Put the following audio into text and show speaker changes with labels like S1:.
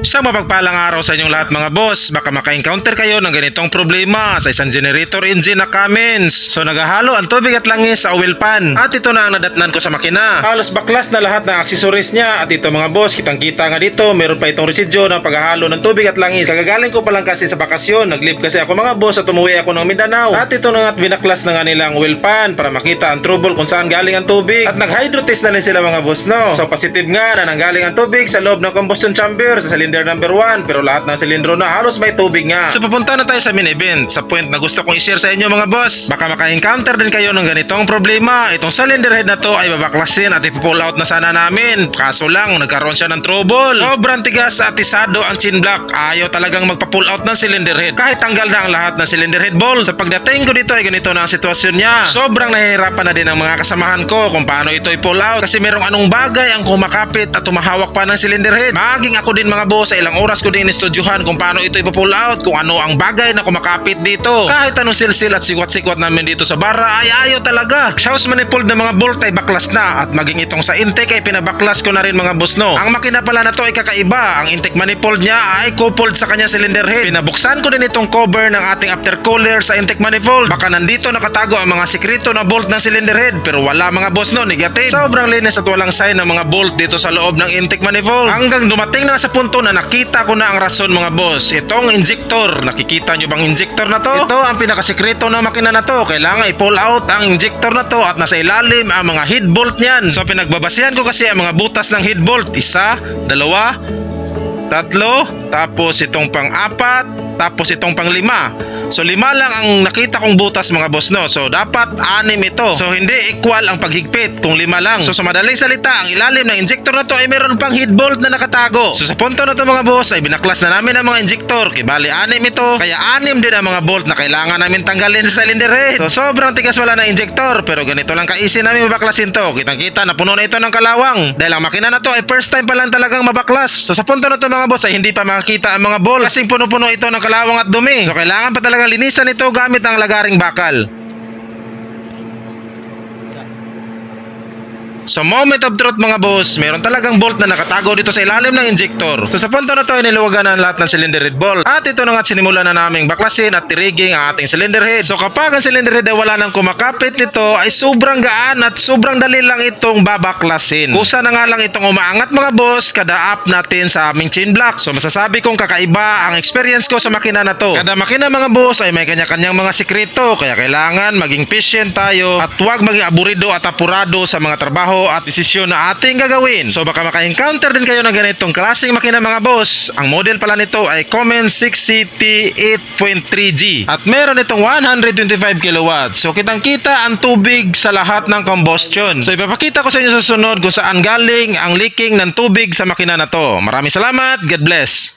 S1: Sa mapagpalang araw sa inyong lahat mga boss, baka maka-encounter kayo ng ganitong problema sa isang generator engine na Cummins. So naghahalo ang tubig at langis sa oil pan. At ito na ang nadatnan ko sa makina. Halos baklas na lahat ng accessories niya at ito mga boss, kitang kita nga dito, meron pa itong residyo ng paghahalo ng tubig at langis. Kagagaling ko pa lang kasi sa bakasyon, nag-leave kasi ako mga boss at umuwi ako ng Mindanao. At ito na nga't binaklas na nga nila ang oil pan para makita ang trouble kung saan galing ang tubig. At nag-hydro test na rin sila mga boss no. So positive nga na nanggaling ang tubig sa loob ng combustion chamber sa cylinder number 1 pero lahat ng silindro na halos may tubig nga. So pupunta na tayo sa main event sa point na gusto kong i-share sa inyo mga boss. Baka maka-encounter din kayo ng ganitong problema. Itong cylinder head na to ay babaklasin at ipupull out na sana namin. Kaso lang nagkaroon siya ng trouble. Sobrang tigas at isado ang chin block. Ayaw talagang magpa-pull out ng cylinder head. Kahit tanggal na ang lahat ng cylinder head ball. Sa pagdating ko dito ay ganito na ang sitwasyon niya. Sobrang nahihirapan na din ang mga kasamahan ko kung paano ito i-pull out kasi merong anong bagay ang kumakapit at tumahawak pa ng cylinder head. Maging ako din mga boss, sa ilang oras ko din istudyuhan kung paano ito ipo-pull out, kung ano ang bagay na kumakapit dito. Kahit anong silsil at sikwat-sikwat namin dito sa bara ay ayaw talaga. Sa house manifold ng mga bolt ay baklas na at maging itong sa intake ay pinabaklas ko na rin mga boss no. Ang makina pala na to ay kakaiba. Ang intake manifold niya ay coupled sa kanya cylinder head. Pinabuksan ko din itong cover ng ating aftercooler sa intake manifold. Baka nandito nakatago ang mga sikreto na bolt ng cylinder head pero wala mga boss no, negative. Sobrang linis at walang sign ng mga bolt dito sa loob ng intake manifold. Hanggang dumating na sa punto na nakita ko na ang rason mga boss. Itong injector, nakikita nyo bang injector na to? Ito ang pinakasikreto ng makina na to. Kailangan i-pull out ang injector na to at nasa ilalim ang mga head bolt niyan. So pinagbabasihan ko kasi ang mga butas ng head bolt. Isa, dalawa, tatlo, tapos itong pang-apat, tapos itong pang-lima. So lima lang ang nakita kong butas mga boss no. So dapat anim ito. So hindi equal ang paghigpit kung lima lang. So sa madaling salita, ang ilalim ng injector na to ay meron pang head bolt na nakatago. So sa punto na to mga boss ay binaklas na namin ang mga injector. Kibali anim ito. Kaya anim din ang mga bolt na kailangan namin tanggalin sa cylinder head. So sobrang tigas wala ng injector pero ganito lang kaisi namin mabaklasin to. Kitang kita na puno na ito ng kalawang. Dahil ang makina na to ay first time pa lang talagang mabaklas. So sa punto na to mga boss ay hindi pa makikita ang mga bolt kasing puno-puno ito ng kalawang at dumi. So kailangan pa talagang linisan ito gamit ang lagaring bakal. Sa moment of truth mga boss, meron talagang bolt na nakatago dito sa ilalim ng injector. So sa punto na to ay niluwagan na ang lahat ng cylinder head bolt. At ito na nga sinimulan na naming baklasin at tiriging ang ating cylinder head. So kapag ang cylinder head ay wala nang kumakapit nito ay sobrang gaan at sobrang dali lang itong babaklasin. Kusa na nga lang itong umaangat mga boss kada up natin sa aming chain block. So masasabi kong kakaiba ang experience ko sa makina na to. Kada makina mga boss ay may kanya-kanyang mga sikreto kaya kailangan maging patient tayo at huwag maging aburido at apurado sa mga trabaho at desisyon na ating gagawin. So baka maka-encounter din kayo ng ganitong klaseng makina mga boss. Ang model pala nito ay Common 6CT 8.3G at meron itong 125 kW. So kitang kita ang tubig sa lahat ng combustion. So ipapakita ko sa inyo sa sunod kung saan galing ang leaking ng tubig sa makina na to. Maraming salamat. God bless.